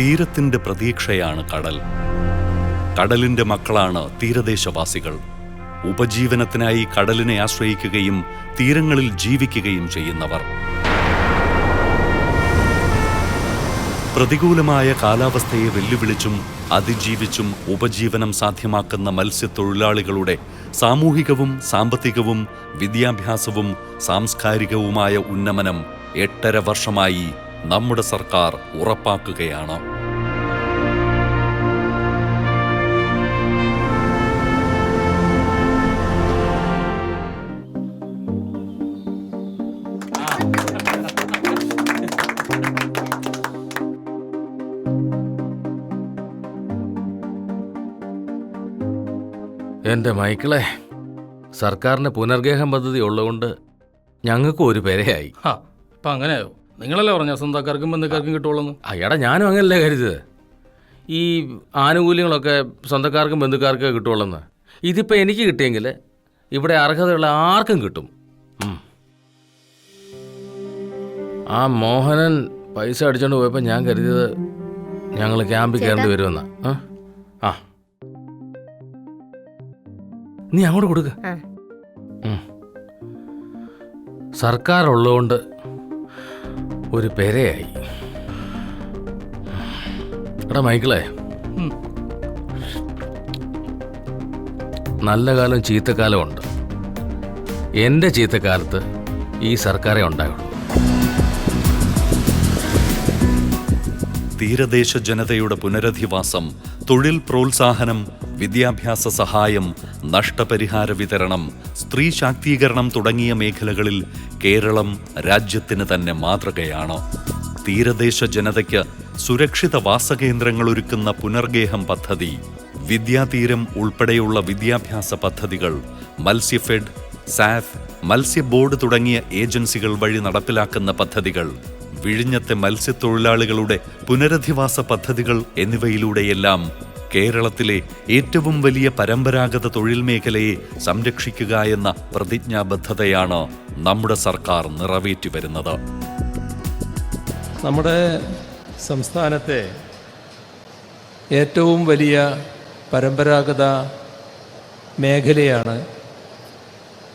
തീരത്തിന്റെ പ്രതീക്ഷയാണ് കടൽ. കടലിന്റെ മക്കളാണ് തീരദേശവാസികൾ. ഉപജീവനത്തിനായി കടലിനെ ആശ്രയിക്കുകയും തീരങ്ങളിൽ ജീവിക്കുകയും ചെയ്യുന്നവർ. പ്രതികൂലമായ കാലാവസ്ഥയെ വെല്ലുവിളിച്ചും അതിജീവിച്ചും ഉപജീവനം സാധ്യമാക്കുന്ന മത്സ്യത്തൊഴിലാളികളുടെ സാമൂഹികവും സാമ്പത്തികവും വിദ്യാഭ്യാസവും സാംസ്കാരികവുമായ ഉന്നമനം എട്ടര വർഷമായി നമ്മുടെ സർക്കാർ ഉറപ്പാക്കുകയാണ്. എന്റെ മൈക്കിളെ സർക്കാരിന്റെ പുനർഗേഹം പദ്ധതി ഉള്ളതുകൊണ്ട് ഞങ്ങൾക്കും ഒരു പെരയായി. ഹാ ഇപ്പം അങ്ങനെയായോ നിങ്ങളല്ലേ പറഞ്ഞ സ്വന്തക്കാർക്കും ബന്ധുക്കാർക്കും കിട്ടുള്ളൂ അയ്യടാ ഞാനും അങ്ങനല്ലേ കരുതത് ഈ ആനുകൂല്യങ്ങളൊക്കെ സ്വന്തക്കാർക്കും ബന്ധുക്കാർക്കും കിട്ടുള്ളെന്ന് ഇതിപ്പോൾ എനിക്ക് കിട്ടിയെങ്കിൽ ഇവിടെ അർഹതയുള്ള ആർക്കും കിട്ടും. ആ മോഹനൻ പൈസ അടിച്ചോണ്ട് പോയപ്പോൾ ഞാൻ കരുതിയത് ഞങ്ങൾ ക്യാമ്പിൽ കയറേണ്ടി വരുമെന്ന. ആ? ആ. നീ അങ്ങോട്ട് കൊടുക്ക. സർക്കാർ ഉള്ളതുകൊണ്ട് ഒരു പെരയായി. എടാ മൈക്കിളെ. നല്ല കാലം ചീത്തക്കാലം ഉണ്ട് എന്റെ ചീത്തക്കാലത്ത് ഈ സർക്കാരെ ഉണ്ടായുള്ളൂ. തീരദേശ ജനതയുടെ പുനരധിവാസം തൊഴിൽ പ്രോത്സാഹനം വിദ്യാഭ്യാസ സഹായം നഷ്ടപരിഹാര വിതരണം സ്ത്രീ ശാക്തീകരണം തുടങ്ങിയ മേഖലകളിൽ കേരളം രാജ്യത്തിന് തന്നെ മാതൃകയാണ്. തീരദേശ ജനതയ്ക്ക് സുരക്ഷിത വാസകേന്ദ്രങ്ങൾ ഒരുക്കുന്ന പുനർഗേഹം പദ്ധതി വിദ്യാതീരം ഉൾപ്പെടെയുള്ള വിദ്യാഭ്യാസ പദ്ധതികൾ മത്സ്യഫെഡ് സാഫ് മത്സ്യ ബോർഡ് തുടങ്ങിയ ഏജൻസികൾ വഴി നടപ്പിലാക്കുന്ന പദ്ധതികൾ വിഴിഞ്ഞത്തെ മത്സ്യത്തൊഴിലാളികളുടെ പുനരധിവാസ പദ്ധതികൾ എന്നിവയിലൂടെയെല്ലാം കേരളത്തിലെ ഏറ്റവും വലിയ പരമ്പരാഗത തൊഴിൽ മേഖലയെ സംരക്ഷിക്കുക എന്ന പ്രതിജ്ഞാബദ്ധതയാണ് നമ്മുടെ സർക്കാർ നിറവേറ്റി വരുന്നത്. നമ്മുടെ സംസ്ഥാനത്തെ ഏറ്റവും വലിയ പരമ്പരാഗത മേഖലയാണ്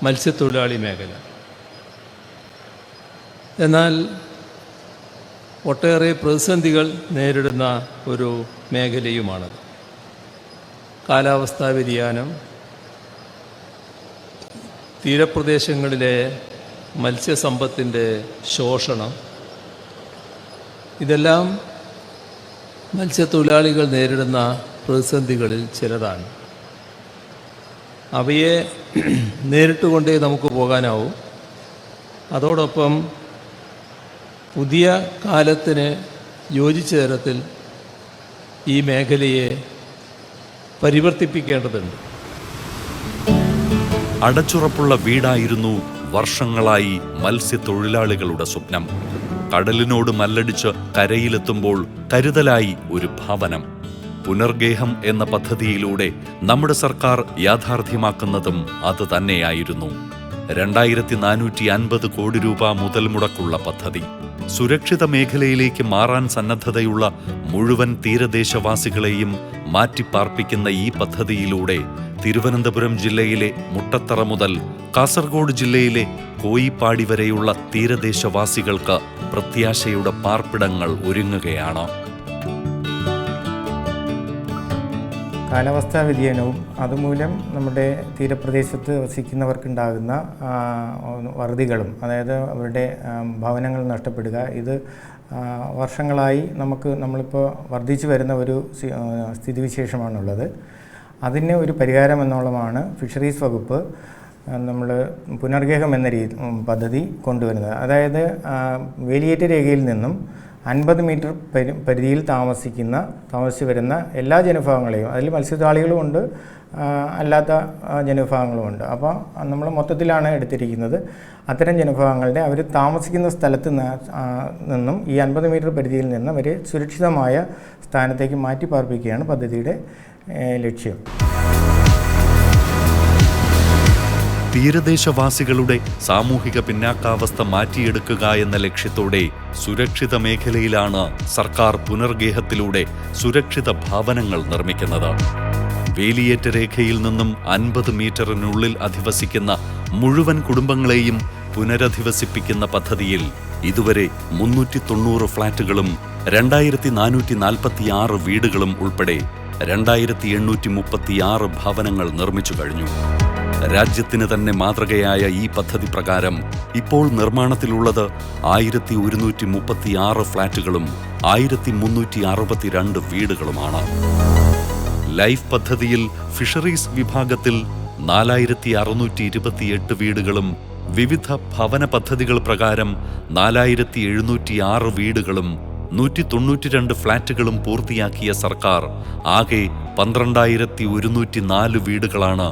മത്സ്യത്തൊഴിലാളി മേഖല. എന്നാൽ ഒട്ടേറെ പ്രതിസന്ധികൾ നേരിടുന്ന ഒരു മേഖലയുമാണത്. കാലാവസ്ഥാ വ്യതിയാനം തീരപ്രദേശങ്ങളിലെ മത്സ്യസമ്പത്തിന്റെ ശോഷണം ഇതെല്ലാം മത്സ്യത്തൊഴിലാളികൾ നേരിടുന്ന പ്രതിസന്ധികളിൽ ചിലതാണ്. അവയെ നേരിട്ടുകൊണ്ടേ നമുക്ക് പോകാനാവും. അതോടൊപ്പം പുതിയ കാലത്തിന് യോജിച്ച തരത്തിൽ ഈ മേഖലയെ പരിവർത്തിപ്പിക്കേണ്ടതുണ്ട്. അടച്ചുറപ്പുള്ള വീടായിരുന്നു വർഷങ്ങളായി മത്സ്യത്തൊഴിലാളികളുടെ സ്വപ്നം. കടലിനോട് മല്ലടിച്ച് കരയിലെത്തുമ്പോൾ കരുതലായി ഒരു ഭവനം. പുനർഗേഹം എന്ന പദ്ധതിയിലൂടെ നമ്മുടെ സർക്കാർ യാഥാർത്ഥ്യമാക്കുന്നതും അത് തന്നെയായിരുന്നു. രണ്ടായിരത്തി നാനൂറ്റി അൻപത് കോടി രൂപ മുതൽ മുടക്കുള്ള പദ്ധതി. സുരക്ഷിത മേഖലയിലേക്ക് മാറാൻ സന്നദ്ധതയുള്ള മുഴുവൻ തീരദേശവാസികളെയും മാറ്റിപ്പാർപ്പിക്കുന്ന ഈ പദ്ധതിയിലൂടെ തിരുവനന്തപുരം ജില്ലയിലെ മുട്ടത്തറ മുതൽ കാസർഗോഡ് ജില്ലയിലെ കോയിപ്പാടി വരെയുള്ള തീരദേശവാസികൾക്ക് പ്രത്യാശയുടെ പാർപ്പിടങ്ങൾ ഒരുങ്ങുകയാണ്. കാലാവസ്ഥാ വ്യതിയാനവും അതുമൂലം നമ്മുടെ തീരപ്രദേശത്ത് വസിക്കുന്നവർക്കുണ്ടാകുന്ന വറുതികളും അതായത് അവരുടെ ഭവനങ്ങൾ നഷ്ടപ്പെടുക ഇത് വർഷങ്ങളായി നമുക്ക് നമ്മളിപ്പോൾ വർദ്ധിച്ചു വരുന്ന ഒരു സ്ഥിതിവിശേഷമാണുള്ളത്. അതിന് ഒരു പരിഹാരം എന്നുള്ളതാണ് ഫിഷറീസ് വകുപ്പ് നമ്മൾ പുനർഗേഹം എന്ന രീതി പദ്ധതി കൊണ്ടുവരുന്നത്. അതായത് വേലിയേറ്റ രേഖയിൽ നിന്നും അൻപത് മീറ്റർ പരി പരിധിയിൽ താമസിക്കുന്ന താമസിച്ച് വരുന്ന എല്ലാ ജനവിഭാഗങ്ങളെയും അതിൽ മത്സ്യത്തൊഴിലാളികളുമുണ്ട് അല്ലാത്ത ജനവിഭാഗങ്ങളുമുണ്ട് അപ്പോൾ നമ്മൾ മൊത്തത്തിലാണ് എടുത്തിരിക്കുന്നത്. അത്തരം ജനവിഭാഗങ്ങളുടെ അവർ താമസിക്കുന്ന സ്ഥലത്ത് നിന്നും ഈ അൻപത് മീറ്റർ പരിധിയിൽ നിന്ന് അവരെ സുരക്ഷിതമായ സ്ഥാനത്തേക്ക് മാറ്റി പാർപ്പിക്കുകയാണ് പദ്ധതിയുടെ ലക്ഷ്യം. തീരദേശവാസികളുടെ സാമൂഹിക പിന്നാക്കാവസ്ഥ മാറ്റിയെടുക്കുക എന്ന ലക്ഷ്യത്തോടെ സുരക്ഷിത മേഖലയിലാണ് സർക്കാർ പുനർഗേഹത്തിലൂടെ സുരക്ഷിത ഭവനങ്ങൾ നിർമ്മിക്കുന്നത്. വേലിയേറ്റ രേഖയിൽ നിന്നും അൻപത് മീറ്ററിനുള്ളിൽ അധിവസിക്കുന്ന മുഴുവൻ കുടുംബങ്ങളെയും പുനരധിവസിപ്പിക്കുന്ന പദ്ധതിയിൽ ഇതുവരെ മുന്നൂറ്റി തൊണ്ണൂറ് ഫ്ളാറ്റുകളും രണ്ടായിരത്തി നാനൂറ്റി നാൽപ്പത്തിയാറ് വീടുകളും ഉൾപ്പെടെ രണ്ടായിരത്തി എണ്ണൂറ്റി മുപ്പത്തിയാറ് ഭവനങ്ങൾ നിർമ്മിച്ചു കഴിഞ്ഞു. രാജ്യത്തിന് തന്നെ മാതൃകയായ ഈ പദ്ധതി പ്രകാരം ഇപ്പോൾ നിർമ്മാണത്തിലുള്ളത് ആയിരത്തി ഒരുന്നൂറ്റി മുപ്പത്തിയാറ് ഫ്ളാറ്റുകളും ആയിരത്തി മുന്നൂറ്റി അറുപത്തിരണ്ട് വീടുകളുമാണ്. ലൈഫ് പദ്ധതിയിൽ ഫിഷറീസ് വിഭാഗത്തിൽ നാലായിരത്തി അറുന്നൂറ്റി ഇരുപത്തിയെട്ട് വീടുകളും വിവിധ ഭവന പദ്ധതികൾ പ്രകാരം നാലായിരത്തി എഴുന്നൂറ്റി ആറ് വീടുകളും നൂറ്റി തൊണ്ണൂറ്റിരണ്ട് ഫ്ളാറ്റുകളും പൂർത്തിയാക്കിയ സർക്കാർ ആകെ പന്ത്രണ്ടായിരത്തി ഒരുന്നൂറ്റി നാല് വീടുകളാണ്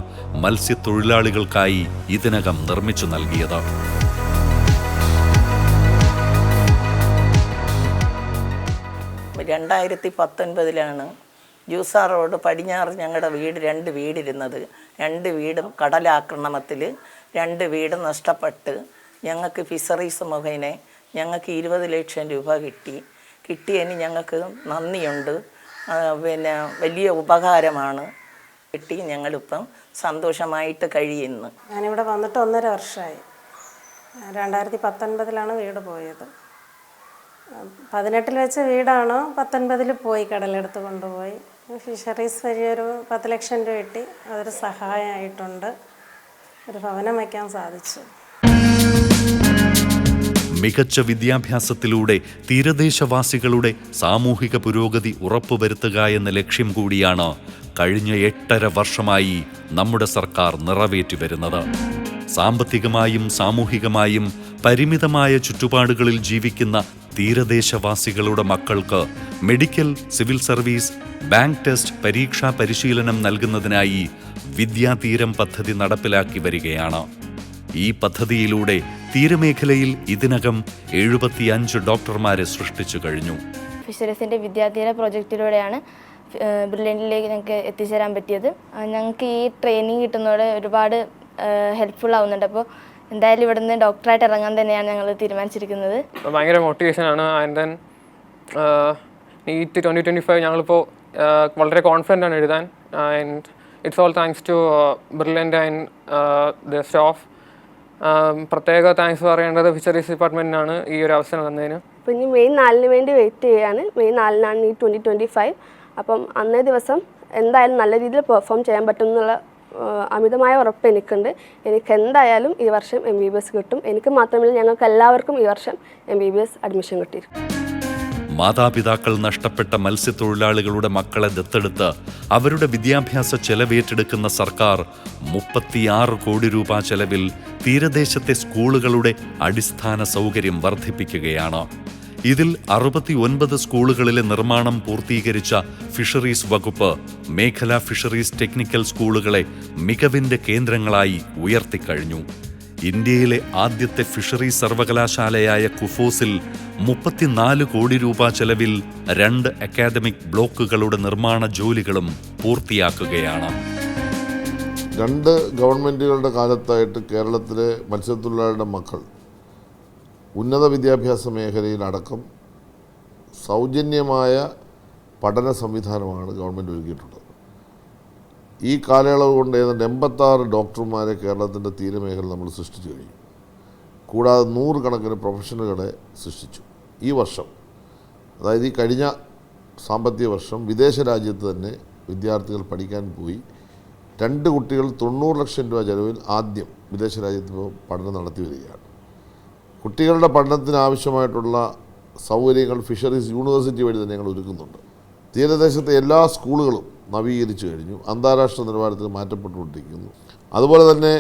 മത്സ്യത്തൊഴിലാളികൾക്കായി ഇതിനകം നിർമ്മിച്ചു നൽകിയത്. രണ്ടായിരത്തി പത്തൊൻപതിലാണ് ജൂസ റോഡ് പടിഞ്ഞാറ് ഞങ്ങളുടെ വീട് രണ്ട് വീടിരുന്നത്. രണ്ട് വീടും കടലാക്രമണത്തിൽ രണ്ട് വീട് നഷ്ടപ്പെട്ട് ഞങ്ങൾക്ക് ഫിഷറീസ് മുഖേന ഞങ്ങൾക്ക് ഇരുപത് ലക്ഷം രൂപ കിട്ടി. കിട്ടിയതിന് ഞങ്ങൾക്ക് നന്ദിയുണ്ട്. പിന്നെ വലിയ ഉപകാരമാണ് കിട്ടി ഞങ്ങളിപ്പം സന്തോഷമായിട്ട് കഴിയുന്നു. ഞാനിവിടെ വന്നിട്ട് ഒന്നര വർഷമായി. രണ്ടായിരത്തി പത്തൊൻപതിലാണ് വീട് പോയത്. പതിനെട്ടിൽ വെച്ച വീടാണ് പത്തൊൻപതിൽ പോയി കടലെടുത്ത് കൊണ്ടുപോയി. ഫിഷറീസ് വലിയൊരു പത്ത് ലക്ഷം രൂപ കിട്ടി. അതൊരു സഹായമായിട്ടുണ്ട്. ഒരു ഭവനം വയ്ക്കാൻ സാധിച്ചു. മികച്ച വിദ്യാഭ്യാസത്തിലൂടെ തീരദേശവാസികളുടെ സാമൂഹിക പുരോഗതി ഉറപ്പുവരുത്തുക എന്ന ലക്ഷ്യം കൂടിയാണ് കഴിഞ്ഞ എട്ടര വർഷമായി നമ്മുടെ സർക്കാർ നിറവേറ്റി വരുന്നത് സാമ്പത്തികമായും സാമൂഹികമായും പരിമിതമായ ചുറ്റുപാടുകളിൽ ജീവിക്കുന്ന തീരദേശവാസികളുടെ മക്കൾക്ക് medical civil service bank test പരീക്ഷാ പരിശീലനം നൽകുന്നതിനായി വിദ്യാതീരം പദ്ധതി നടപ്പിലാക്കി വരികയാണ്. ഈ പദ്ധതിയിലൂടെ തീരമേഖലയിൽ ഇതിനകം എഴുപത്തിയഞ്ച് ഡോക്ടർമാരെ സൃഷ്ടിച്ചു കഴിഞ്ഞു. ഫിഷറീസിന്റെ വിദ്യാർത്ഥിയുടെ പ്രോജക്റ്റിലൂടെയാണ് ബ്രില്യന്റിലേക്ക് ഞങ്ങൾക്ക് എത്തിച്ചേരാൻ പറ്റിയത്. ഞങ്ങൾക്ക് ഈ ട്രെയിനിങ് കിട്ടുന്നതോടെ ഒരുപാട് ഹെൽപ്ഫുൾ ആവുന്നുണ്ട്. അപ്പോൾ എന്തായാലും ഇവിടെ നിന്ന് ഡോക്ടറായിട്ട് ഇറങ്ങാൻ തന്നെയാണ് ഞങ്ങൾ തീരുമാനിച്ചിരിക്കുന്നത്. ഭയങ്കര മോട്ടിവേഷനാണ് and then NEET twenty twenty five ഞങ്ങളിപ്പോൾ വളരെ കോൺഫിഡന്റ് ആണ് എഴുതാൻ. And it's all thanks to brilliant and the staff പ്രത്യേക താങ്ക്സ് പറയേണ്ടത് ഫിഷറീസ് ഡിപ്പാർട്ട്മെന്റിനാണ് ഈ ഒരു അവസരം തന്നതിന്. അപ്പോൾ ഇനി മെയ് നാലിന് വേണ്ടി വെയിറ്റ് ചെയ്യാണ്. മെയ് നാലിനാണ് ഈ ട്വന്റി ട്വന്റി ഫൈവ് അപ്പം അന്നേ ദിവസം എന്തായാലും നല്ല രീതിയിൽ പെർഫോം ചെയ്യാൻ പറ്റും എന്നുള്ള അമിതമായ ഉറപ്പ് എനിക്കുണ്ട്. എനിക്ക് എന്തായാലും ഈ വർഷം എം ബി ബി എസ് കിട്ടും. എനിക്ക് മാത്രമല്ല ഞങ്ങൾക്ക് എല്ലാവർക്കും ഈ വർഷം M B B S admission കിട്ടിയിരിക്കും. മാതാപിതാക്കൾ നഷ്ടപ്പെട്ട മത്സ്യത്തൊഴിലാളികളുടെ മക്കളെ ദത്തെടുത്ത് അവരുടെ വിദ്യാഭ്യാസ ചെലവേറ്റെടുക്കുന്ന സർക്കാർ മുപ്പത്തിയാറ് കോടി രൂപ ചെലവിൽ തീരദേശത്തെ സ്കൂളുകളുടെ അടിസ്ഥാന സൗകര്യം വർദ്ധിപ്പിക്കുകയാണ്. ഇതിൽ അറുപത്തി ഒൻപത് സ്കൂളുകളിലെ നിർമ്മാണം പൂർത്തീകരിച്ച ഫിഷറീസ് വകുപ്പ് മേഖലാ ഫിഷറീസ് ടെക്നിക്കൽ സ്കൂളുകളെ മികവിന്റെ കേന്ദ്രങ്ങളായി ഉയർത്തിക്കഴിഞ്ഞു. ഇന്ത്യയിലെ ആദ്യത്തെ ഫിഷറി സർവകലാശാലയായ കുഫോസിൽ മുപ്പത്തിനാല് കോടി രൂപ ചെലവിൽ രണ്ട് അക്കാദമിക് ബ്ലോക്കുകളുടെ നിർമ്മാണ ജോലികളും പൂർത്തിയാക്കുകയാണ്. രണ്ട് ഗവൺമെന്റുകളുടെ കാലത്തായിട്ട് കേരളത്തിലെ മത്സ്യത്തൊഴിലാളിയുടെ മക്കൾ ഉന്നത വിദ്യാഭ്യാസ മേഖലയിലടക്കം സൗജന്യമായ പഠന സംവിധാനമാണ് ഗവൺമെന്റ് ഒരുക്കിയിട്ടുള്ളത്. ഈ കാലയളവ് കൊണ്ട് ഏതാണ്ട് എൺപത്താറ് ഡോക്ടർമാരെ കേരളത്തിന്റെ തീരമേഖല നമ്മൾ സൃഷ്ടിച്ചു കഴിഞ്ഞു. കൂടാതെ നൂറുകണക്കിന് പ്രൊഫഷണലുകളെ സൃഷ്ടിച്ചു. ഈ വർഷം അതായത് ഈ കഴിഞ്ഞ സാമ്പത്തിക വർഷം വിദേശ രാജ്യത്ത് തന്നെ വിദ്യാർത്ഥികൾ പഠിക്കാൻ പോയി. രണ്ട് കുട്ടികൾ തൊണ്ണൂറ് ലക്ഷം രൂപ ചെലവിൽ ആദ്യം വിദേശ രാജ്യത്ത് പഠനം നടത്തി വരികയാണ്. കുട്ടികളുടെ പഠനത്തിന് ആവശ്യമായിട്ടുള്ള സൗകര്യങ്ങൾ ഫിഷറീസ് യൂണിവേഴ്സിറ്റി വഴി തന്നെ ഞങ്ങൾ ഒരുക്കുന്നുണ്ട്. തീരദേശത്തെ എല്ലാ സ്കൂളുകളും നവീകരിച്ചു കഴിഞ്ഞു. അന്താരാഷ്ട്ര നിലവാരത്തിൽ മാറ്റപ്പെട്ടുകൊണ്ടിരിക്കുന്നു. അതുപോലെ തന്നെ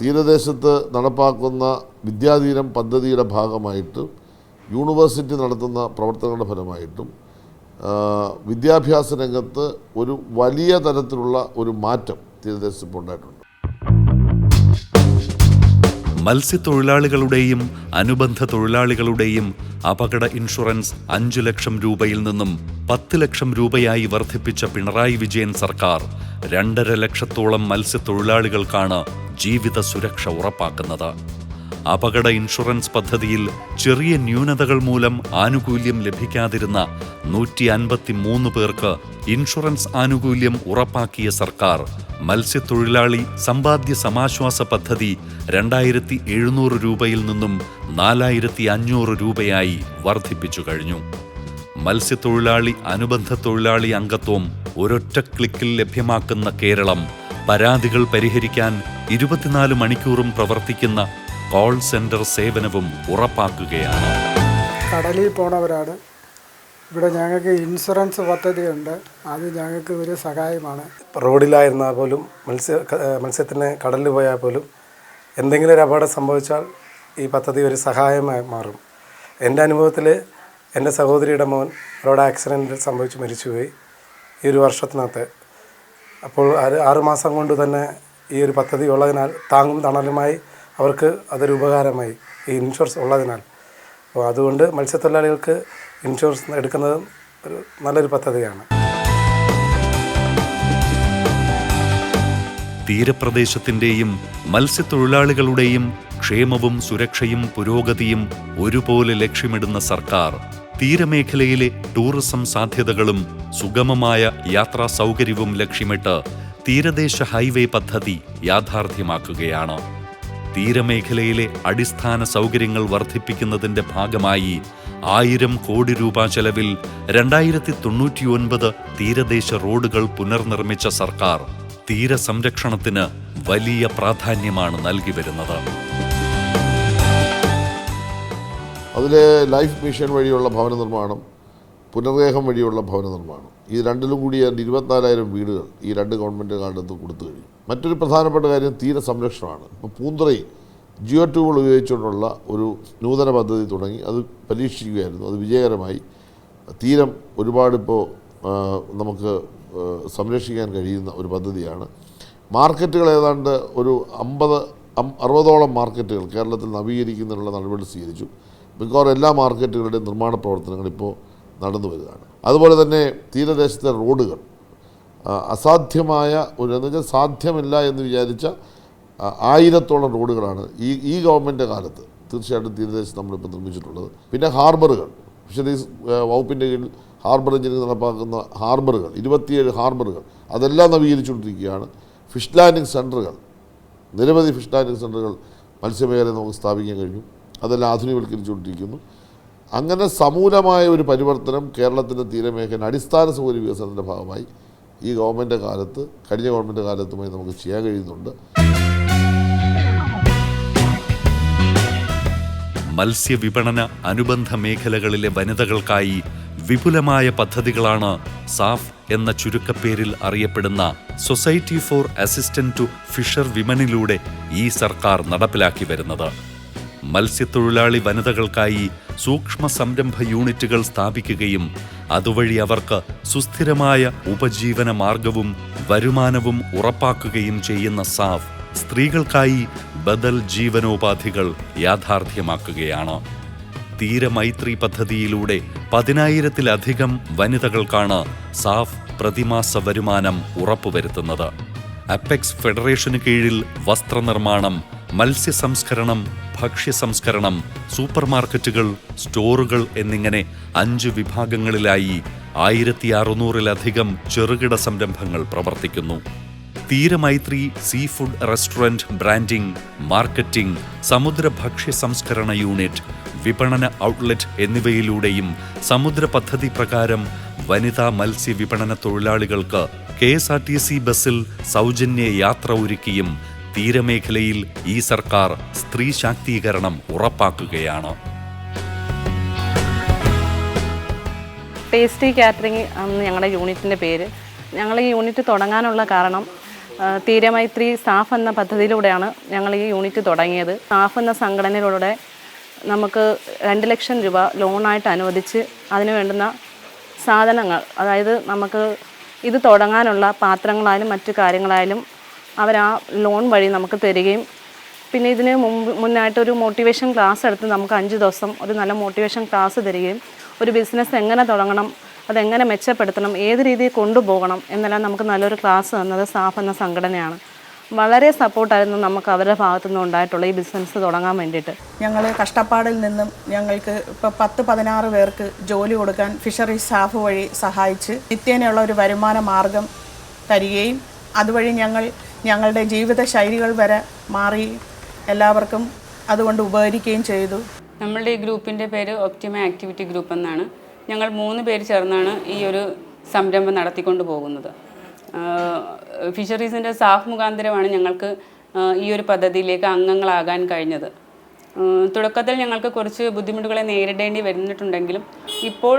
തീരദേശത്ത് നടപ്പാക്കുന്ന വിദ്യാധീരം പദ്ധതിയുടെ ഭാഗമായിട്ട് യൂണിവേഴ്സിറ്റി നടത്തുന്ന പ്രവർത്തനങ്ങളുടെ ഫലമായിട്ടും വിദ്യാഭ്യാസ രംഗത്ത് ഒരു വലിയ തരത്തിലുള്ള ഒരു മാറ്റം തീരദേശത്ത് ഇപ്പോൾ ഉണ്ടായിട്ടുണ്ട്. മത്സ്യത്തൊഴിലാളികളുടെയും അനുബന്ധ തൊഴിലാളികളുടെയും അപകട ഇൻഷുറൻസ് അഞ്ചു ലക്ഷം രൂപയിൽ നിന്നും പത്ത് ലക്ഷം രൂപയായി വർദ്ധിപ്പിച്ച പിണറായി വിജയൻ സർക്കാർ രണ്ടര ലക്ഷത്തോളം മത്സ്യത്തൊഴിലാളികൾക്കാണ് ജീവിത സുരക്ഷ ഉറപ്പാക്കുന്നത്. അപകട ഇൻഷുറൻസ് പദ്ധതിയിൽ ചെറിയ ന്യൂനതകൾ മൂലം ആനുകൂല്യം ലഭിക്കാതിരുന്ന നൂറ്റി അൻപത്തി മൂന്ന് പേർക്ക് ഇൻഷുറൻസ് ആനുകൂല്യം ഉറപ്പാക്കിയ സർക്കാർ. മത്സ്യത്തൊഴിലാളി സമ്പാദ്യ സമാശ്വാസ പദ്ധതി രണ്ടായിരത്തി എഴുന്നൂറ് രൂപയിൽ നിന്നും നാലായിരത്തി അഞ്ഞൂറ് രൂപയായി വർദ്ധിപ്പിച്ചു കഴിഞ്ഞു. മത്സ്യത്തൊഴിലാളി അനുബന്ധ തൊഴിലാളി അംഗത്വം ഒരൊറ്റ ക്ലിക്കിൽ ലഭ്യമാക്കുന്ന കേരളം പരാതികൾ പരിഹരിക്കാൻ ഇരുപത്തിനാല് മണിക്കൂറും പ്രവർത്തിക്കുന്ന കോൾ സെന്റർ സേവനവും ഉറപ്പാക്കുകയാണ്. കടലിൽ പോണവരാണ്. ഇവിടെ ഞങ്ങൾക്ക് ഇൻഷുറൻസ് പദ്ധതിയുണ്ട്. അത് ഞങ്ങൾക്ക് ഒരു സഹായമാണ്. റോഡിലായിരുന്നാൽ പോലും മത്സ്യ മത്സ്യത്തിന് കടലിൽ പോയാൽ പോലും എന്തെങ്കിലും ഒരു അപകടം സംഭവിച്ചാൽ ഈ പദ്ധതി ഒരു സഹായമായി മാറും. എന്റെ അനുഭവത്തിൽ എന്റെ സഹോദരിയുടെ മോൻ റോഡ് ആക്സിഡന്റ് സംഭവിച്ച് മരിച്ചുപോയി ഈ ഒരു വർഷത്തിനകത്ത്. അപ്പോൾ ആറ് ആറുമാസം കൊണ്ട് തന്നെ ഈ ഒരു പദ്ധതി ഉള്ളതിനാൽ താങ്ങും തണലുമായി അവർക്ക് അതൊരു ഉപകാരമായി ഈ ഇൻഷുറൻസ് ഉള്ളതിനാൽ. അപ്പോൾ അതുകൊണ്ട് മത്സ്യത്തൊഴിലാളികൾക്ക് ഇൻഷുറൻസ് എടുക്കുന്നത് ഒരു നല്ലൊരു പദ്ധതിയാണ്. തീരപ്രദേശത്തിന്റെയും മത്സ്യത്തൊഴിലാളികളുടെയും ക്ഷേമവും സുരക്ഷയും പുരോഗതിയും ഒരുപോലെ ലക്ഷ്യമിടുന്ന സർക്കാർ തീരമേഖലയിലെ ടൂറിസം സാധ്യതകളും സുഗമമായ യാത്രാ സൗകര്യവും ലക്ഷ്യമിട്ട് തീരദേശ ഹൈവേ പദ്ധതി യാഥാർത്ഥ്യമാക്കുകയാണ്. തീരമേഖലയിലെ അടിസ്ഥാന സൗകര്യങ്ങൾ വർദ്ധിപ്പിക്കുന്നതിന്റെ ഭാഗമായി ആയിരം കോടി രൂപ ചെലവിൽ രണ്ടായിരത്തി തൊണ്ണൂറ്റിയൊൻപത് തീരദേശ റോഡുകൾ പുനർനിർമ്മിച്ച സർക്കാർ തീരസംരക്ഷണത്തിന് വലിയ പ്രാധാന്യമാണ് നൽകി വരുന്നത്. അതിലെ ലൈഫ് മിഷൻ വഴിയുള്ള ഭവന നിർമ്മാണം പുനർദേഹം വഴിയുള്ള ഭവന നിർമ്മാണം ഈ രണ്ടിലും കൂടി ഇരുപത്തിനാലായിരം വീടുകൾ ഈ രണ്ട് ഗവൺമെന്റ് കാലത്ത് കൊടുത്തു കഴിഞ്ഞു. മറ്റൊരു പ്രധാനപ്പെട്ട കാര്യം തീര സംരക്ഷണമാണ്. ഇപ്പോൾ പൂന്തുറയിൽ ജിയോ ട്യൂബുകൾ ഉപയോഗിച്ചുകൊണ്ടുള്ള ഒരു നൂതന പദ്ധതി തുടങ്ങി. അത് പരീക്ഷിക്കുകയായിരുന്നു. അത് വിജയകരമായി. തീരം ഒരുപാട് ഇപ്പോൾ നമുക്ക് സംരക്ഷിക്കാൻ കഴിയുന്ന ഒരു പദ്ധതിയാണ്. മാർക്കറ്റുകൾ ഏതാണ്ട് ഒരു അമ്പത് അറുപതോളം മാർക്കറ്റുകൾ കേരളത്തിൽ നവീകരിക്കുന്നതിനുള്ള നടപടി സ്വീകരിച്ചു. മിക്കവാറും എല്ലാ മാർക്കറ്റുകളുടെയും നിർമ്മാണ പ്രവർത്തനങ്ങൾ ഇപ്പോൾ നടന്നു വരികയാണ്. അതുപോലെ തന്നെ തീരദേശത്തെ റോഡുകൾ അസാധ്യമായ ഒരു എന്ന് വെച്ചാൽ സാധ്യമല്ല എന്ന് വിചാരിച്ച ആയിരത്തോളം റോഡുകളാണ് ഈ ഈ ഗവൺമെന്റ് കാലത്ത് തീർച്ചയായിട്ടും തീരദേശത്ത് നമ്മളിപ്പോൾ നിർമ്മിച്ചിട്ടുള്ളത്. പിന്നെ ഹാർബറുകൾ ഫിഷറീസ് വകുപ്പിന്റെ കീഴിൽ ഹാർബർ എഞ്ചിനീയറിംഗ് നടപ്പാക്കുന്ന ഹാർബറുകൾ ഇരുപത്തിയേഴ് ഹാർബറുകൾ അതെല്ലാം നവീകരിച്ചുകൊണ്ടിരിക്കുകയാണ്. ഫിഷ് ലാൻഡിംഗ് സെന്ററുകൾ നിരവധി ഫിഷ് ലാൻഡിംഗ് സെന്ററുകൾ മത്സ്യമേഖലയിൽ നമുക്ക് സ്ഥാപിക്കാൻ കഴിഞ്ഞു. അതെല്ലാം ആധുനികവൽക്കരിച്ചുകൊണ്ടിരിക്കുന്നു. അങ്ങനെ സമൂലമായ ഒരു പരിവർത്തനം കേരളത്തിന്റെ തീരമേഖല അടിസ്ഥാന സൗകര്യ വികസനത്തിന്റെ ഭാഗമായി ഈ ഗവൺമെന്റ് കാലത്ത് കഴിഞ്ഞ ഗവൺമെന്റ് കാലത്തുമായി നമുക്ക് ചെയ്യാൻ കഴിയുന്നുണ്ട്. മത്സ്യവിപണന അനുബന്ധ മേഖലകളിലെ വനിതകൾക്കായി വിപുലമായ പദ്ധതികളാണ് സാഫ് എന്ന ചുരുക്കപ്പേരിൽ അറിയപ്പെടുന്ന society for assistant to fisher വിമനിലൂടെ ഈ സർക്കാർ നടപ്പിലാക്കി വരുന്നത്. മത്സ്യത്തൊഴിലാളി വനിതകൾക്കായി സൂക്ഷ്മ സംരംഭ യൂണിറ്റുകൾ സ്ഥാപിക്കുകയും അതുവഴി അവർക്ക് സുസ്ഥിരമായ ഉപജീവന മാർഗവും വരുമാനവും ഉറപ്പാക്കുകയും ചെയ്യുന്ന സാഫ് സ്ത്രീകൾക്കായി ബദൽ ജീവനോപാധികൾ യാഥാർത്ഥ്യമാക്കുകയാണ്. തീരമൈത്രി പദ്ധതിയിലൂടെ പതിനായിരത്തിലധികം വനിതകൾക്കാണ് സാഫ് പ്രതിമാസ വരുമാനം ഉറപ്പുവരുത്തുന്നത്. അപ്പെക്സ് ഫെഡറേഷന് കീഴിൽ വസ്ത്രനിർമ്മാണം മത്സ്യ സംസ്കരണം ഭക്ഷ്യ സംസ്കരണം സൂപ്പർമാർക്കറ്റുകൾ സ്റ്റോറുകൾ എന്നിങ്ങനെ അഞ്ച് വിഭാഗങ്ങളിലായി ആയിരത്തി അറുന്നൂറിലധികം ചെറുകിട സംരംഭങ്ങൾ പ്രവർത്തിക്കുന്നു. Theeramythri sea food restaurant branding marketing സമുദ്ര ഭക്ഷ്യ സംസ്കരണ യൂണിറ്റ് വിപണന ഔട്ട്ലെറ്റ് എന്നിവയിലൂടെയും സമുദ്ര പദ്ധതി പ്രകാരം വനിതാ മത്സ്യ വിപണന തൊഴിലാളികൾക്ക് K S R T C ബസ്സിൽ സൗജന്യ യാത്ര ഒരുക്കിയും തീരമേഖലയിൽ ഈ സർക്കാർ സ്ത്രീ ശാക്തീകരണം ഉറപ്പാക്കുകയാണ്. ടേസ്റ്റി കാറ്ററിംഗ് ആണ് ഞങ്ങളുടെ യൂണിറ്റിന്റെ പേര്. ഞങ്ങൾ ഈ യൂണിറ്റ് തുടങ്ങാനുള്ള കാരണം തീരമൈത്രി സ്റ്റാഫ് എന്ന പദ്ധതിയിലൂടെയാണ് ഞങ്ങൾ ഈ യൂണിറ്റ് തുടങ്ങിയത്. സ്റ്റാഫ് എന്ന സംഘടനയിലൂടെ നമുക്ക് രണ്ട് ലക്ഷം രൂപ ലോണായിട്ട് അനുവദിച്ച് അതിന് വേണ്ടുന്ന സാധനങ്ങൾ അതായത് നമുക്ക് ഇത് തുടങ്ങാനുള്ള പാത്രങ്ങളായാലും മറ്റു കാര്യങ്ങളായാലും അവർ ആ ലോൺ വഴി നമുക്ക് തരികയും പിന്നെ ഇതിന് മുമ്പ് മുന്നായിട്ടൊരു മോട്ടിവേഷൻ ക്ലാസ് എടുത്ത് നമുക്ക് അഞ്ച് ദിവസം ഒരു നല്ല മോട്ടിവേഷൻ ക്ലാസ് തരികയും ഒരു ബിസിനസ് എങ്ങനെ തുടങ്ങണം അതെങ്ങനെ മെച്ചപ്പെടുത്തണം ഏത് രീതിയിൽ കൊണ്ടുപോകണം എന്നെല്ലാം നമുക്ക് നല്ലൊരു ക്ലാസ് തന്നത് സാഫ് എന്ന സംഘടനയാണ്. വളരെ സപ്പോർട്ടായിരുന്നു നമുക്ക് അവരുടെ ഭാഗത്തു നിന്ന് ഉണ്ടായിട്ടുള്ള ഈ ബിസിനസ് തുടങ്ങാൻ വേണ്ടിയിട്ട്. ഞങ്ങൾ കഷ്ടപ്പാടിൽ നിന്നും ഞങ്ങൾക്ക് ഇപ്പോൾ പത്ത് പതിനാറ് പേർക്ക് ജോലി കൊടുക്കാൻ ഫിഷറി സ്റ്റാഫ് വഴി സഹായിച്ച് നിത്യേനയുള്ള ഒരു വരുമാന മാർഗം തരികയും അതുവഴി ഞങ്ങൾ ഞങ്ങളുടെ ജീവിത ശൈലികൾ വരെ മാറി എല്ലാവർക്കും അതുകൊണ്ട് ഉപകരിക്കുകയും ചെയ്തു. നമ്മളുടെ ഈ ഗ്രൂപ്പിന്റെ പേര് ഒപ്റ്റിമ ആക്ടിവിറ്റി ഗ്രൂപ്പ് എന്നാണ്. ഞങ്ങൾ മൂന്ന് പേര് ചേർന്നാണ് ഈ ഒരു സംരംഭം നടത്തിക്കൊണ്ട് പോകുന്നത്. ഫിഷറീസിന്റെ സാഫ് മുഖാന്തരമാണ് ഞങ്ങൾക്ക് ഈ ഒരു പദ്ധതിയിലേക്ക് അംഗങ്ങളാകാൻ കഴിഞ്ഞത്. തുടക്കത്തിൽ ഞങ്ങൾക്ക് കുറച്ച് ബുദ്ധിമുട്ടുകളെ നേരിടേണ്ടി വരുന്നിട്ടുണ്ടെങ്കിലും ഇപ്പോൾ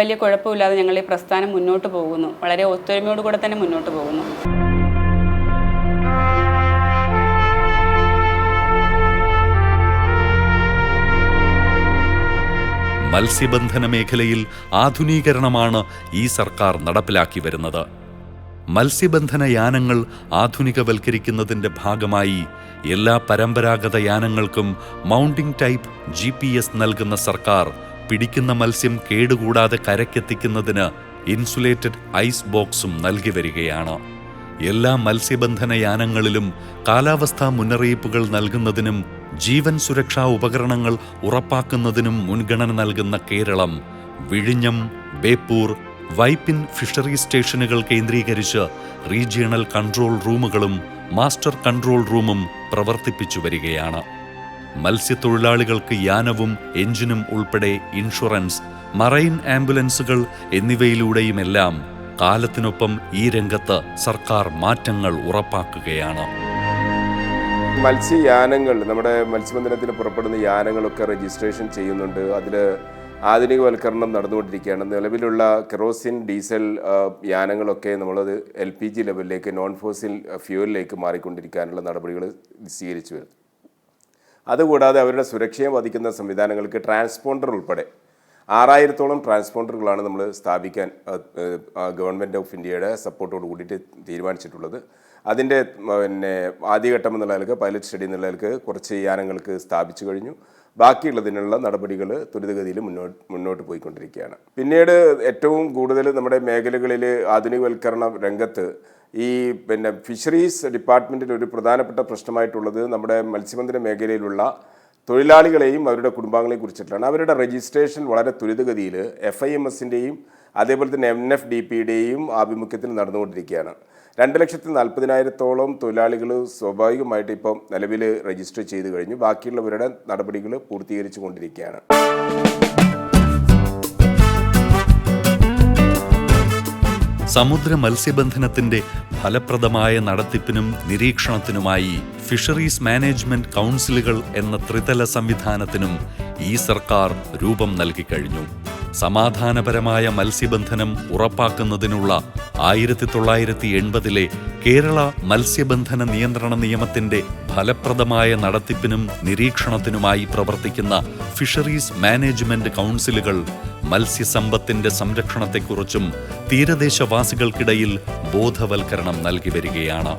വലിയ കുഴപ്പമില്ലാതെ ഞങ്ങൾ ഈ പ്രസ്ഥാനം മുന്നോട്ട് പോകുന്നു. വളരെ ഒത്തൊരുമയോടുകൂടെ തന്നെ മുന്നോട്ട് പോകുന്നു. മത്സ്യബന്ധന മേഖലയിൽ ആധുനീകരണമാണ് ഈ സർക്കാർ നടപ്പിലാക്കി വരുന്നത്. മത്സ്യബന്ധന യാനങ്ങൾ ആധുനികവൽക്കരിക്കുന്നതിന്റെ ഭാഗമായി എല്ലാ പരമ്പരാഗത യാനങ്ങൾക്കും mounting type G P S നൽകുന്ന സർക്കാർ പിടിക്കുന്ന മത്സ്യം കേടുകൂടാതെ കരക്കെത്തിക്കുന്നതിന് ഇൻസുലേറ്റഡ് ഐസ് ബോക്സും നൽകി വരികയാണ്. എല്ലാ മത്സ്യബന്ധന യാനങ്ങളിലും കാലാവസ്ഥാ മുന്നറിയിപ്പുകൾ നൽകുന്നതിനും ജീവൻ സുരക്ഷാ ഉപകരണങ്ങൾ ഉറപ്പാക്കുന്നതിനും മുൻഗണന നൽകുന്ന കേരളം വിഴിഞ്ഞം ബേപ്പൂർ വൈപ്പിൻ ഫിഷറി സ്റ്റേഷനുകൾ കേന്ദ്രീകരിച്ച് റീജിയണൽ കൺട്രോൾ റൂമുകളും മാസ്റ്റർ കൺട്രോൾ റൂമും പ്രവർത്തിപ്പിച്ചു വരികയാണ്. മത്സ്യത്തൊഴിലാളികൾക്ക് യാനവും എഞ്ചിനും ഉൾപ്പെടെ ഇൻഷുറൻസ് മറൈൻ ആംബുലൻസുകൾ എന്നിവയിലൂടെയുമെല്ലാം കാലത്തിനൊപ്പം ഈ രംഗത്ത് സർക്കാർ മാറ്റങ്ങൾ ഉറപ്പാക്കുകയാണ്. മത്സ്യയാനങ്ങൾ നമ്മുടെ മത്സ്യബന്ധനത്തിന് പുറപ്പെടുന്ന യാനങ്ങളൊക്കെ രജിസ്ട്രേഷൻ ചെയ്യുന്നുണ്ട്. അതിൽ ആധുനികവൽക്കരണം നടന്നുകൊണ്ടിരിക്കുകയാണ്. നിലവിലുള്ള കെറോസിൻ ഡീസൽ യാനങ്ങളൊക്കെ നമ്മളത് എൽ പി ജി ലെവലിലേക്ക് നോൺ ഫോസിൽ ഫ്യൂവലിലേക്ക് മാറിക്കൊണ്ടിരിക്കാനുള്ള നടപടികൾ സ്വീകരിച്ചു വരുന്നു. അതുകൂടാതെ അവരുടെ സുരക്ഷയെ ബാധിക്കുന്ന സംവിധാനങ്ങൾക്ക് ട്രാൻസ്പോണ്ടർ ഉൾപ്പെടെ ആറായിരത്തോളം ട്രാൻസ്പോണ്ടറുകളാണ് നമ്മൾ സ്ഥാപിക്കാൻ ഗവൺമെന്റ് ഓഫ് ഇന്ത്യയുടെ സപ്പോർട്ടോട് കൂടിയിട്ട് തീരുമാനിച്ചിട്ടുള്ളത്. അതിന്റെ പിന്നെ ആദ്യഘട്ടം എന്നുള്ള നിലയ്ക്ക് പൈലറ്റ് സ്റ്റഡി എന്നുള്ള നിലയ്ക്ക് കുറച്ച് യാനങ്ങൾക്ക് സ്ഥാപിച്ചു കഴിഞ്ഞു. ബാക്കിയുള്ളതിനുള്ള നടപടികൾ ത്വരിതഗതിയിൽ മുന്നോട്ട് മുന്നോട്ട് പോയിക്കൊണ്ടിരിക്കുകയാണ്. പിന്നീട് ഏറ്റവും കൂടുതൽ നമ്മുടെ മേഖലകളിൽ ആധുനികവൽക്കരണ രംഗത്ത് ഈ പിന്നെ ഫിഷറീസ് ഡിപ്പാർട്ട്മെന്റിൽ ഒരു പ്രധാനപ്പെട്ട പ്രശ്നമായിട്ടുള്ളത് നമ്മുടെ മത്സ്യബന്ധന മേഖലയിലുള്ള തൊഴിലാളികളെയും അവരുടെ കുടുംബാംഗങ്ങളെയും കുറിച്ചിട്ടാണ്. അവരുടെ രജിസ്ട്രേഷൻ വളരെ ത്വരിതഗതിയിൽ എഫ് ഐ എം എസിന്റെയും അതേപോലെ തന്നെ എൻ എഫ് ഡി പിയുടെയും ആഭിമുഖ്യത്തിൽ നടന്നുകൊണ്ടിരിക്കുകയാണ്. രണ്ട് ലക്ഷത്തി നാൽപ്പതിനായിരത്തോളം തൊഴിലാളികൾ സ്വാഭാവികമായിട്ട് ഇപ്പം നിലവിൽ രജിസ്റ്റർ ചെയ്ത് കഴിഞ്ഞു. ബാക്കിയുള്ളവരുടെ നടപടികൾ പൂർത്തീകരിച്ചു കൊണ്ടിരിക്കുകയാണ്. സമുദ്ര മത്സ്യബന്ധനത്തിന്റെ ഫലപ്രദമായ നടത്തിപ്പിനും നിരീക്ഷണത്തിനുമായി ഫിഷറീസ് മാനേജ്മെന്റ് കൗൺസിലുകൾ എന്ന ത്രിതല സംവിധാനത്തിനും ഈ സർക്കാർ രൂപം നൽകിക്കഴിഞ്ഞു സമാധാനപരമായ മത്സ്യബന്ധനം ഉറപ്പാക്കുന്നതിനുള്ള ആയിരത്തി തൊള്ളായിരത്തി എൺപതിലെ കേരള മത്സ്യബന്ധന നിയന്ത്രണ നിയമത്തിന്റെ ഫലപ്രദമായ നടത്തിപ്പിനും നിരീക്ഷണത്തിനുമായി പ്രവർത്തിക്കുന്ന ഫിഷറീസ് മാനേജ്മെന്റ് കൗൺസിലുകൾ മത്സ്യസമ്പത്തിന്റെ സംരക്ഷണത്തെക്കുറിച്ചും തീരദേശവാസികൾക്കിടയിൽ ബോധവൽക്കരണം നൽകി വരികയാണ്.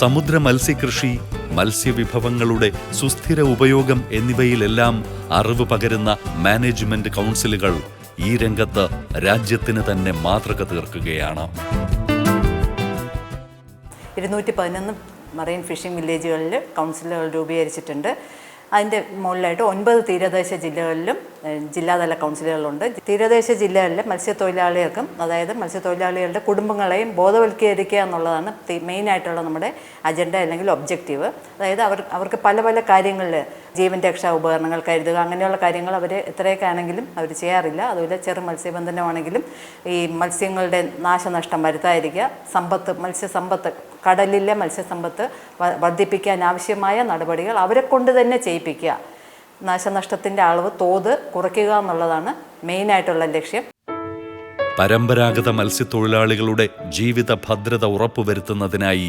സമുദ്ര മത്സ്യകൃഷി മത്സ്യവിഭവങ്ങളുടെ സുസ്ഥിര ഉപയോഗം എന്നിവയിലെല്ലാം അറിവ് പകരുന്ന മാനേജ്മെന്റ് കൗൺസിലുകൾ ഈ രംഗത്ത് രാജ്യത്തിന് തന്നെ മാതൃക തീർക്കുകയാണ്. ഇരുന്നൂറ്റി പതിനൊന്ന് മറൈൻ ഫിഷിംഗ് വില്ലേജുകളിൽ കൗൺസിലുകൾ രൂപീകരിച്ചിട്ടുണ്ട്. അതിന്റെ മുകളിലായിട്ട് ഒൻപത് തീരദേശ ജില്ലകളിലും ജില്ലാതല കൗൺസിലുകളുണ്ട്. തീരദേശ ജില്ലകളിലെ മത്സ്യത്തൊഴിലാളികൾക്കും അതായത് മത്സ്യത്തൊഴിലാളികളുടെ കുടുംബങ്ങളെയും ബോധവൽക്കരിക്കുക എന്നുള്ളതാണ് മെയിനായിട്ടുള്ള നമ്മുടെ അജണ്ട അല്ലെങ്കിൽ ഒബ്ജക്റ്റീവ്. അതായത് അവർ അവർക്ക് പല പല കാര്യങ്ങളിൽ ജീവൻ രക്ഷാ ഉപകരണങ്ങൾ കരുതുക അങ്ങനെയുള്ള കാര്യങ്ങൾ അവർ എത്രയൊക്കെ ആണെങ്കിലും അവർ ചെയ്യാറില്ല. അതുപോലെ ചെറു മത്സ്യബന്ധനമാണെങ്കിലും ഈ മത്സ്യങ്ങളുടെ നാശനഷ്ടം വരുത്താതിരിക്കുക സമ്പത്ത് മത്സ്യസമ്പത്ത് കടലിലെ മത്സ്യസമ്പത്ത് വർദ്ധിപ്പിക്കാൻ ആവശ്യമായ നടപടികൾ അവരെ കൊണ്ട് തന്നെ ചെയ്യിപ്പിക്കുക. നാശനഷ്ടത്തിന്റെ അളവ് തോത് കുറയ്ക്കുക എന്നുള്ളതാണ് മെയിനായിട്ടുള്ള ലക്ഷ്യം. പരമ്പരാഗത മത്സ്യത്തൊഴിലാളികളുടെ ജീവിത ഭദ്രത ഉറപ്പുവരുത്തുന്നതിനായി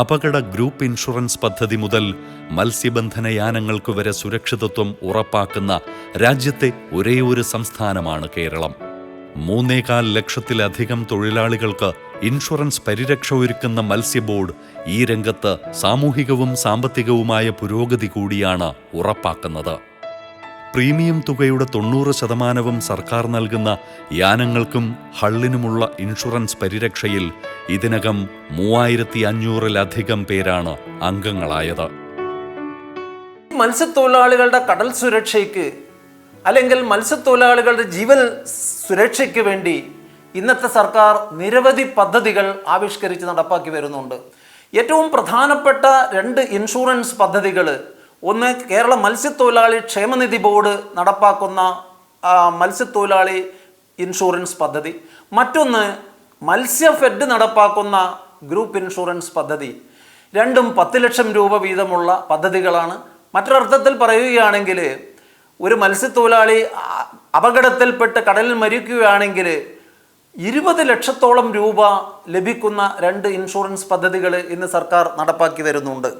അപകട ഗ്രൂപ്പ് ഇൻഷുറൻസ് പദ്ധതി മുതൽ മത്സ്യബന്ധന യാനങ്ങൾക്ക് വരെ സുരക്ഷിതത്വം ഉറപ്പാക്കുന്ന രാജ്യത്തെ ഒരേയൊരു സംസ്ഥാനമാണ് കേരളം. മൂന്നേകാൽ ലക്ഷത്തിലധികം തൊഴിലാളികൾക്ക് ഇൻഷുറൻസ് പരിരക്ഷ ഒരുക്കുന്ന മത്സ്യ ബോർഡ് ഈ രംഗത്ത് സാമൂഹികവും സാമ്പത്തികവുമായ പുരോഗതി കൂടിയാണ് ഉറപ്പാക്കുന്നത്. പ്രീമിയം തുകയുടെ തൊണ്ണൂറ് ശതമാനവും സർക്കാർ നൽകുന്ന യാനങ്ങൾക്കും ഹള്ളിനുമുള്ള ഇൻഷുറൻസ് പരിരക്ഷയിൽ ഇതിനകം മൂവായിരത്തി അഞ്ഞൂറിലധികം പേരാണ് അംഗങ്ങളായത്. മത്സ്യത്തൊഴിലാളികളുടെ കടൽ സുരക്ഷയ്ക്ക് അല്ലെങ്കിൽ മത്സ്യത്തൊഴിലാളികളുടെ ജീവൻ സുരക്ഷയ്ക്ക് വേണ്ടി ഇന്നത്തെ സർക്കാർ നിരവധി പദ്ധതികൾ ആവിഷ്കരിച്ച് നടപ്പാക്കി വരുന്നുണ്ട്. ഏറ്റവും പ്രധാനപ്പെട്ട രണ്ട് ഇൻഷുറൻസ് പദ്ധതികൾ ഒന്ന് കേരള മത്സ്യത്തൊഴിലാളി ക്ഷേമനിധി ബോർഡ് നടപ്പാക്കുന്ന മത്സ്യത്തൊഴിലാളി ഇൻഷുറൻസ് പദ്ധതി. മറ്റൊന്ന് മത്സ്യഫെഡ് നടപ്പാക്കുന്ന ഗ്രൂപ്പ് ഇൻഷുറൻസ് പദ്ധതി. രണ്ടും പത്ത് ലക്ഷം രൂപ വീതമുള്ള പദ്ധതികളാണ്. മറ്റൊരർത്ഥത്തിൽ പറയുകയാണെങ്കിൽ ഒരു മത്സ്യത്തൊഴിലാളി അപകടത്തിൽപ്പെട്ട് കടലിൽ മരിക്കുകയാണെങ്കിൽ ഇരുപത് ലക്ഷത്തോളം രൂപ ലഭിക്കുന്ന രണ്ട് ഇൻഷുറൻസ് പദ്ധതികൾ ഇന്ന് സർക്കാർ നടപ്പാക്കി വരുന്നുണ്ട്.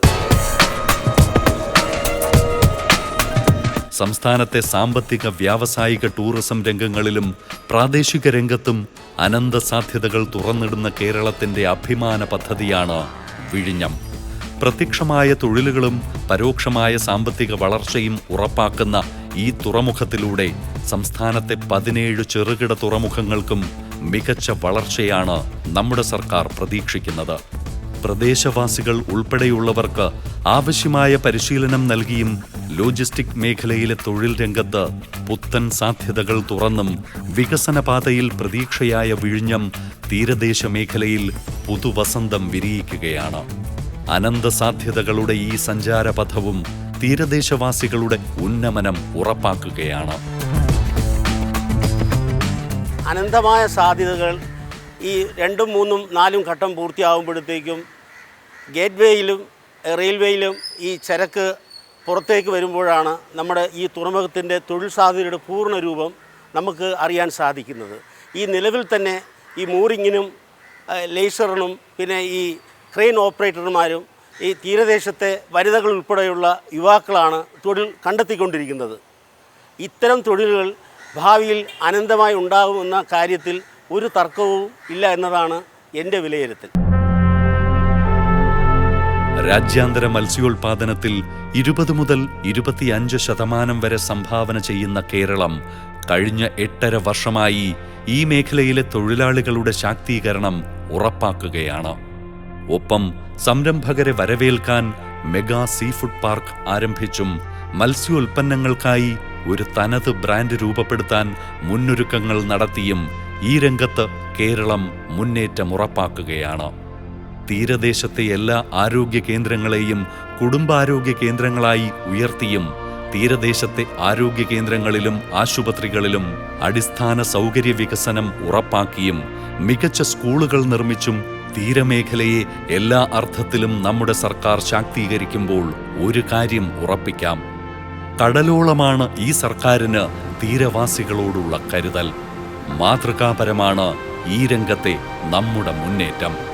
സംസ്ഥാനത്തെ സാമ്പത്തിക വ്യാവസായിക ടൂറിസം രംഗങ്ങളിലും പ്രാദേശിക രംഗത്തും അനന്ത സാധ്യതകൾ തുറന്നിടുന്ന കേരളത്തിന്റെ അഭിമാന പദ്ധതിയാണ് വിഴിഞ്ഞം. പ്രത്യക്ഷമായ തൊഴിലുകളും പരോക്ഷമായ സാമ്പത്തിക വളർച്ചയും ഉറപ്പാക്കുന്ന ഈ തുറമുഖത്തിലൂടെ സംസ്ഥാനത്തെ പതിനേഴ് ചെറുകിട തുറമുഖങ്ങൾക്കും മികച്ച വളർച്ചയാണ് നമ്മുടെ സർക്കാർ പ്രതീക്ഷിക്കുന്നത്. പ്രദേശവാസികൾ ഉൾപ്പെടെയുള്ളവർക്ക് ആവശ്യമായ പരിശീലനം നൽകിയും ലോജിസ്റ്റിക് മേഖലയിലെ തൊഴിൽ രംഗത്ത് പുത്തൻ സാധ്യതകൾ തുറന്നും വികസന പാതയിൽ പ്രതീക്ഷയായ വിഴിഞ്ഞം തീരദേശ മേഖലയിൽ പുതുവസന്തം വിരിയിക്കുകയാണ്. അനന്ത സാധ്യതകളുടെ ഈ സഞ്ചാരപഥവും തീരദേശവാസികളുടെ ഉന്നമനം ഉറപ്പാക്കുകയാണ്. അനന്തമായ സാധ്യതകൾ ഈ രണ്ടും മൂന്നും നാലും ഘട്ടം പൂർത്തിയാകുമ്പോഴത്തേക്കും ഗേറ്റ് വേയിലും റെയിൽവേയിലും ഈ ചരക്ക് പുറത്തേക്ക് വരുമ്പോഴാണ് നമ്മുടെ ഈ തുറമുഖത്തിന്റെ തൊഴിൽ സാധ്യതയുടെ പൂർണ രൂപം നമുക്ക് അറിയാൻ സാധിക്കുന്നത്. ഈ നിലവിൽ തന്നെ ഈ മൂറിങ്ങിനും ലേസറിനും പിന്നെ ഈ ക്രെയിൻ ഓപ്പറേറ്റർമാരും ഈ തീരദേശത്തെ വനിതകൾ ഉൾപ്പെടെയുള്ള യുവാക്കളാണ് തൊഴിൽ കണ്ടെത്തിക്കൊണ്ടിരിക്കുന്നത്. ഇത്തരം തൊഴിലുകൾ ഭാവിയിൽ അനന്തമായി ഉണ്ടാകുമെന്ന കാര്യത്തിൽ ഒരു തർക്കവും ഇല്ല എന്നതാണ് എന്റെ വിലയിരുത്തൽ. രാജ്യാന്തര മത്സ്യോൽപാദനത്തിൽ ഇരുപത് മുതൽ ഇരുപത്തിയഞ്ച് ശതമാനം വരെ സംഭാവന ചെയ്യുന്ന കേരളം കഴിഞ്ഞ എട്ടര വർഷമായി ഈ മേഖലയിലെ തൊഴിലാളികളുടെ ശാക്തീകരണം ഉറപ്പാക്കുകയാണ്. ഒപ്പം സംരംഭകരെ വരവേൽക്കാൻ മെഗാ സീഫുഡ് പാർക്ക് ആരംഭിച്ചും മത്സ്യോൽപ്പന്നങ്ങൾക്കായി ഒരു തനത് ബ്രാൻഡ് രൂപപ്പെടുത്താൻ മുന്നൊരുക്കങ്ങൾ നടത്തിയും ഈ രംഗത്ത് കേരളം മുന്നേറ്റം ഉറപ്പാക്കുകയാണ് തീരദേശത്തെ എല്ലാ ആരോഗ്യ കേന്ദ്രങ്ങളെയും കുടുംബാരോഗ്യ കേന്ദ്രങ്ങളായി ഉയർത്തിയും തീരദേശത്തെ ആരോഗ്യ കേന്ദ്രങ്ങളിലും ആശുപത്രികളിലും അടിസ്ഥാന സൗകര്യ വികസനം ഉറപ്പാക്കിയും മികച്ച സ്കൂളുകൾ നിർമ്മിച്ചും തീരമേഖലയെ എല്ലാ അർത്ഥത്തിലും നമ്മുടെ സർക്കാർ ശാക്തീകരിക്കുമ്പോൾ ഒരു കാര്യം ഉറപ്പിക്കാം. കടലോളമാണ് ഈ സർക്കാരിന് തീരവാസികളോടുള്ള കരുതൽ. മാതൃകാപരമാണ് ഈ രംഗത്തെ നമ്മുടെ മുന്നേറ്റം.